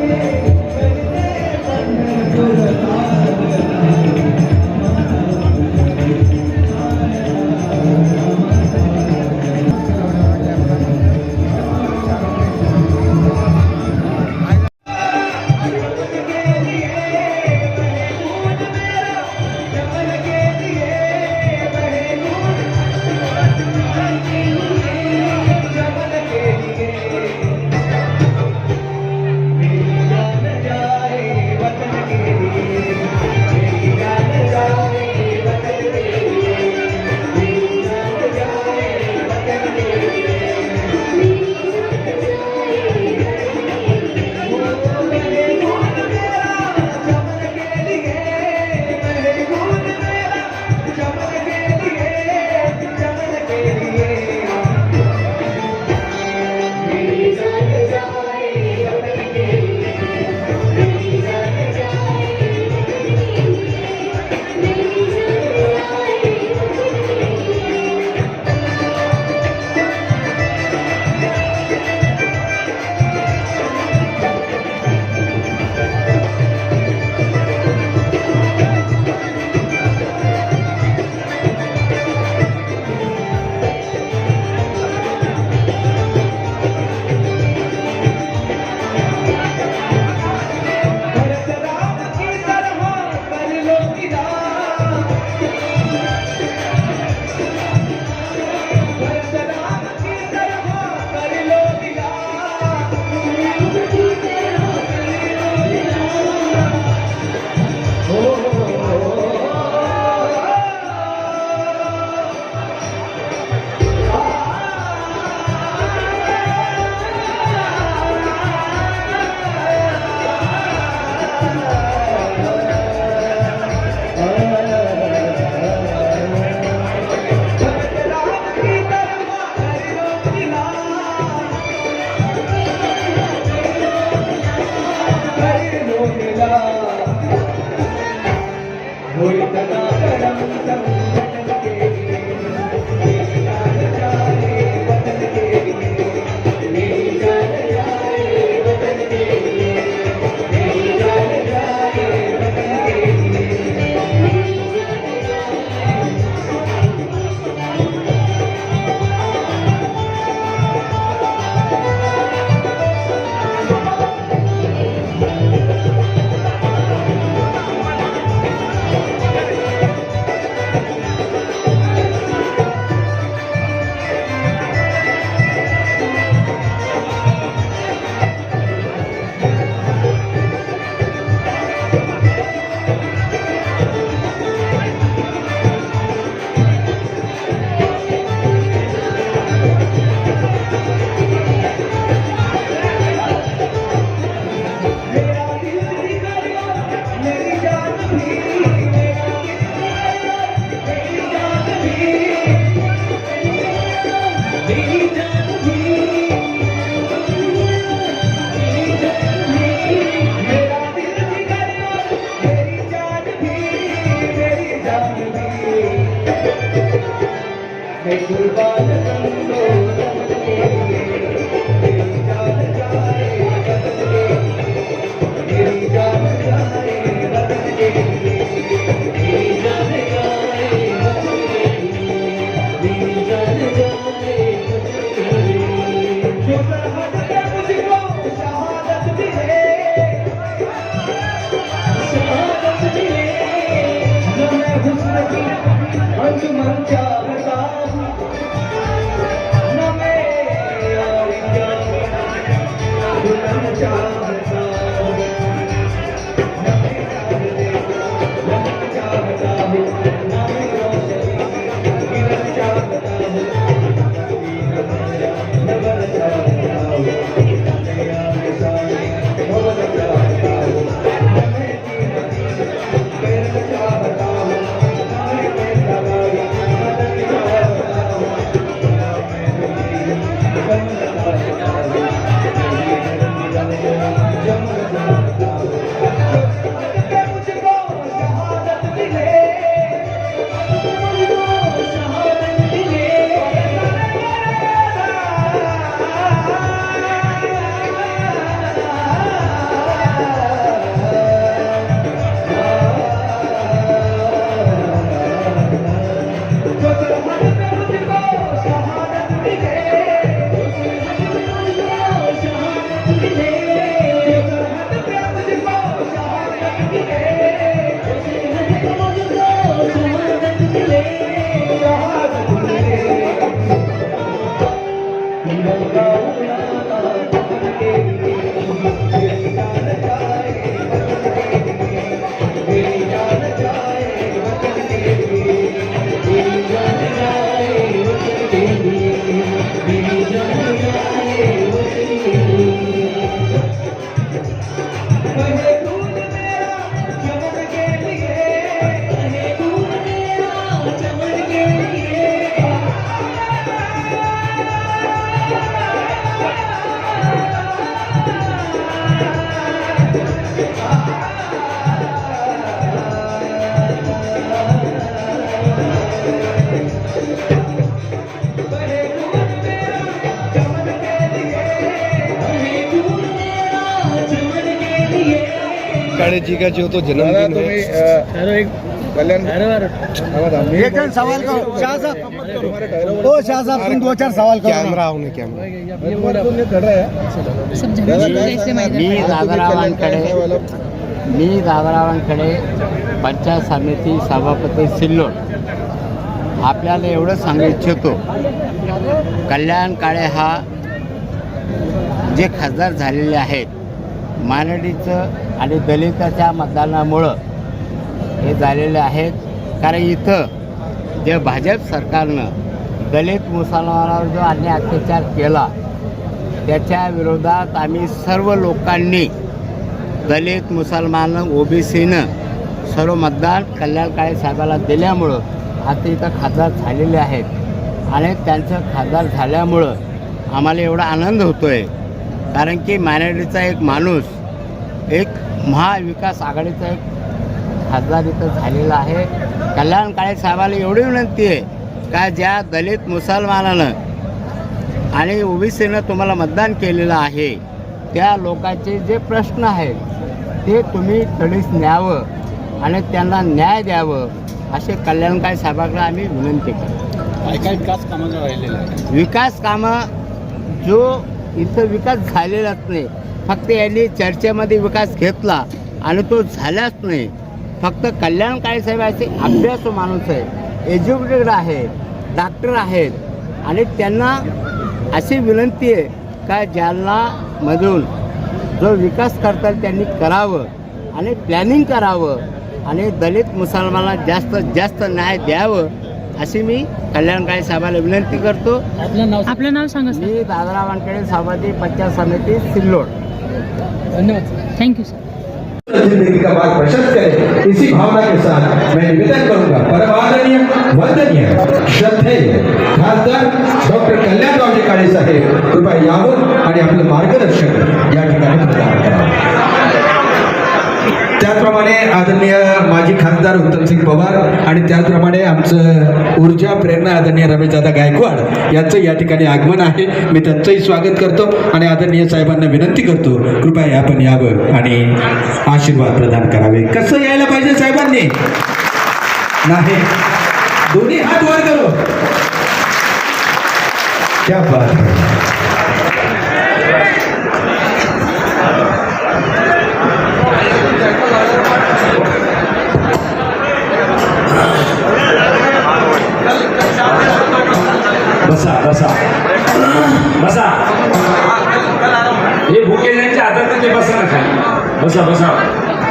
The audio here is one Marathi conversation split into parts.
Yeah. जी का जो तो जन्मदिन तुम्ही है अ, कल्याण आवाज आ- मी एक जण सवाल करो. शाह साहब ओ शाह साहब तुम दो चार सवाल करो कैमरा होने कैमरा. मैं है दादारावांकडे मी दादारावांकडे पंचायत समिती सभापती सिल्लोड. आपल्याला एवढं सांगू इच्छितो कल्याण काळे हा जे खासदार झालेले आहेत मानडीचं आणि दलिताच्या मतदानामुळं हे झालेले आहेत कारण इथं जे भाजप सरकारनं दलित मुसलमानावर जो आणि अत्याचार केला त्याच्या विरोधात आम्ही सर्व लोकांनी दलित मुसलमान ओबीसीनं सर्व मतदान कल्याण काळे साहेबाला दिल्यामुळं आता इथं खासदार झालेले आहेत. आणि त्यांचं खासदार झाल्यामुळं आम्हाला एवढा आनंद होतो आहे कारण की मायनॉरिटीचा एक माणूस एक महाविकास आघाडीचा एक खासदार इथं झालेला आहे. कल्याण काळे साहेबाला एवढी विनंती आहे का ज्या दलित मुसलमानानं आणि ओबीसीनं तुम्हाला मतदान केलेलं आहे त्या लोकांचे जे प्रश्न आहेत ते तुम्ही तडीस न्यावं आणि त्यांना न्याय द्यावं असे कल्याणकारी साहेबांकडे आम्ही विनंती करतो. काय काय विकास राहिलेला आहे? विकास कामं जो इथं विकास झालेलाच नाही. फक्त यांनी चर्चेमध्ये विकास घेतला आणि तो झालाच नाही. फक्त कल्याणकारी साहेब असे माणूस आहे एज्युकेटेड आहेत डॉक्टर आहेत. आणि त्यांना अशी विनंती आहे का जालनामधून जो विकास करता त्यांनी करावं आणि प्लॅनिंग करावं. आणि दलित मुसलमानांना जास्तीत जास्त न्याय द्यावं. अशी मी कल्याणकारी साहेबाला विनंती करतो. आपलं नाव आपलं नाव सांगा सर. मी दादरावांकडे सभापती पंचायत समिती सिल्लोड. धन्यवाद थँक्यू सर जिंदगी का मार्ग प्रशस्त करे इसी भावना के साथ मैं निवेदन करूंगा वंदनीय श्रद्धेय खासदार डॉक्टर कल्याणरावजी काळे साहेब कृपया यावं आणि आपलं मार्गदर्शन या ठिकाणी त्याचप्रमाणे आदरणीय माजी खासदार उत्तमसिंग पवार आणि त्याचप्रमाणे आमचं ऊर्जा प्रेरणा आदरणीय रमेशदादा गायकवाड यांचं या ठिकाणी आगमन आहे. मी त्यांचंही स्वागत करतो आणि आदरणीय साहेबांना विनंती करतो कृपया आपण यावं आणि आशीर्वाद प्रदान करावे. कसं यायला पाहिजे साहेबांनी? नाही. दोन्ही हात वर करो. क्या बात है.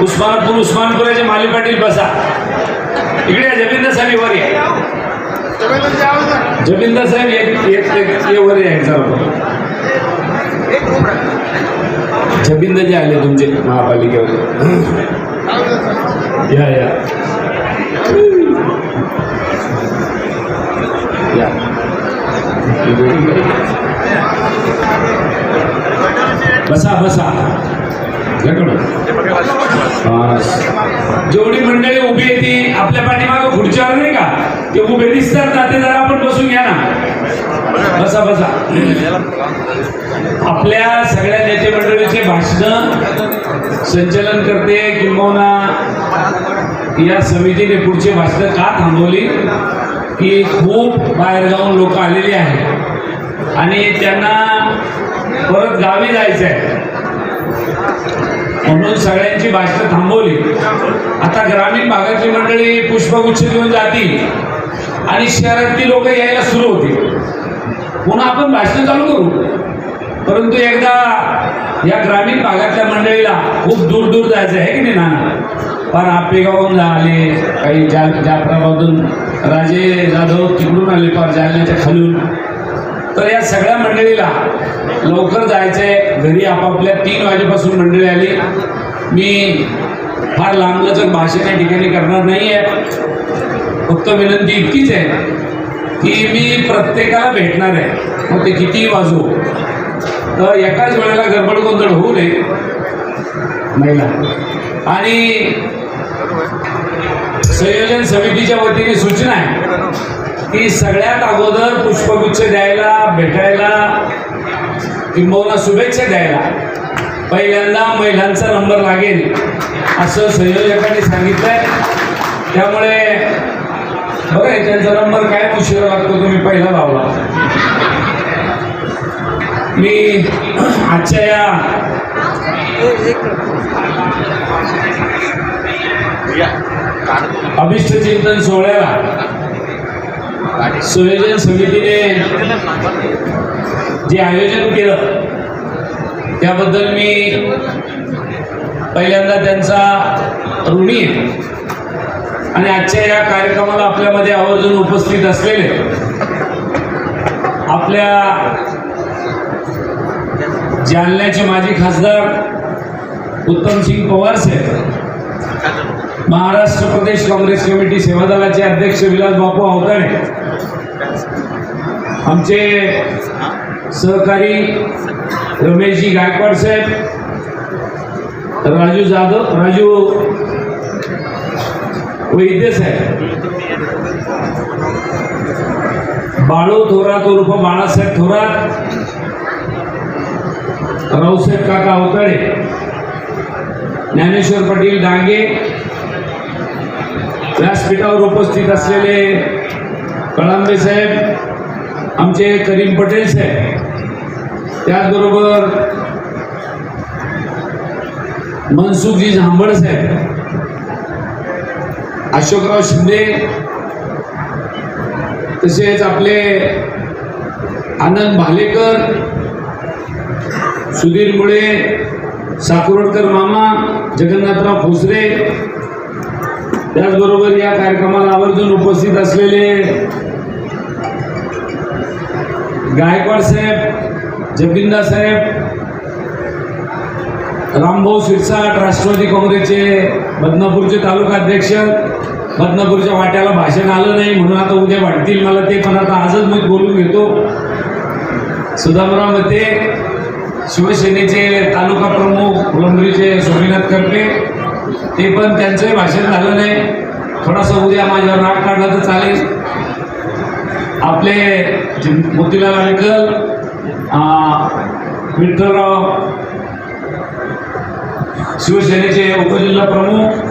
उस्मानापूर उस्मानपुराचे माली पाटील बसा. इकडे या, साहेब वर या. जबिंदर साहेब एक वर या एक जे आले तुमचे महापालिकेवर. या या. या. बसा बसा. जेवढी मंडळी उभी आहे ती आपल्या पाठीमागं खुर्च्यावर नाही का? ते उभे दिसतात ना ते जरा आपण बसून घ्या ना. बसा बसा. आपल्या सगळ्या नेते मंडळीचे भाषण संचलन करते किंबहुना या समितीने पुढचे भाषणं का थांबवली? की खूप बाहेरगावून लोक आलेली आहेत. आणि त्यांना परत गावी जायचं आहे म्हणून सगळ्यांची भाषणं थांबवली. आता ग्रामीण भागातली मंडळी पुष्पगुच्छ घेऊन जातील आणि शहरातली लोक यायला सुरू होतील. पुन्हा आपण भाषण चालू करू. परंतु एकदा या ग्रामीण भागातल्या मंडळीला खूप दूर दूर जायचं आहे की नाही नाना? फार आपेगावून आले काही जा जाफराबादून राजे जाधव तिकडून आले फार जालन्याच्या खालून. तर या सगळ्या मंडळीला लवकर जायचंय. घरी आपापल्या तीन वाजेपासून मंडळी आली. मी फार लांबलचक भाषण या ठिकाणी करणार नाही आहे फक्त विनंती इतकीच आहे की मी प्रत्येकाला भेटणार आहे. मग ते कितीही वाजू तर एकाच वेळेला गडबड गोंधळ होऊ नये. महिला. आणि संयोजन समितीच्या वतीने सूचना आहे. की सगळ्यात अगोदर पुष्पगुच्छ द्यायला भेटायला किंबहुना शुभेच्छा द्यायला. पहिल्यांदा महिलांचा नंबर लागेल असं संयोजकांनी सांगितलंय. त्यामुळे बरं आहे त्यांचा नंबर काय उशिरा लागतो तुम्ही पहिला लावला मी आजच्या या अभिष्ट चिंतन सोहळ्याला संयोजन समितीने जे आयोजन केलं त्याबद्दल मी पहिल्यांदा त्यांचा ऋणी आहे. आणि आजच्या या कार्यक्रमाला आपल्यामध्ये आवर्जून उपस्थित असलेले आपल्या जालन्याचे माजी खासदार उत्तमसिंग पवार साहेब महाराष्ट्र प्रदेश काँग्रेस कमिटी सेवा दलाचे अध्यक्ष विलास बापू अवताडे आमचे सहकारी रमेशजी गायकवाड साहेब राजू जाधव राजू वैद्य साहेब बाळू थोरात उर्फ बाळासाहेब थोरात रावसाहेब काका अवताडे ज्ञानेश्वर पाटील डांगे व्यासपीठावर उपस्थित असलेले कळांबे साहेब आमचे करीम पटेल साहेब. त्याचबरोबर मनसुखजी झांबड साहेब. अशोकराव शिंदे. तसेच आपले आनंद भालेकर सुधीर मुळे साकुरडकर मामा जगन्नाथराव भोसरे त्याचबरोबर या कार्यक्रमाला आवर्जून उपस्थित असलेले गायकवाड साहेब जबिंदा साहेब रामभाऊ शिरसाट राष्ट्रवादी काँग्रेसचे बदनापूरचे तालुका अध्यक्ष बदनापूरच्या वाट्याला भाषण आलं नाही म्हणून आता उद्या वाटतील मला ते पण आता आजच मी बोलून घेतो. सुदामराव मते शिवसेनेचे तालुका प्रमुख फुलंबरीचे स्वामीनाथ करपे ते पण त्यांचंही भाषण झालं नाही. थोडासा उद्या माझ्यावर राग काढला तर चालेल. आपले जे मोतीलाल आळकर विठ्ठलराव शिवसेनेचे उपजिल्हा प्रमुख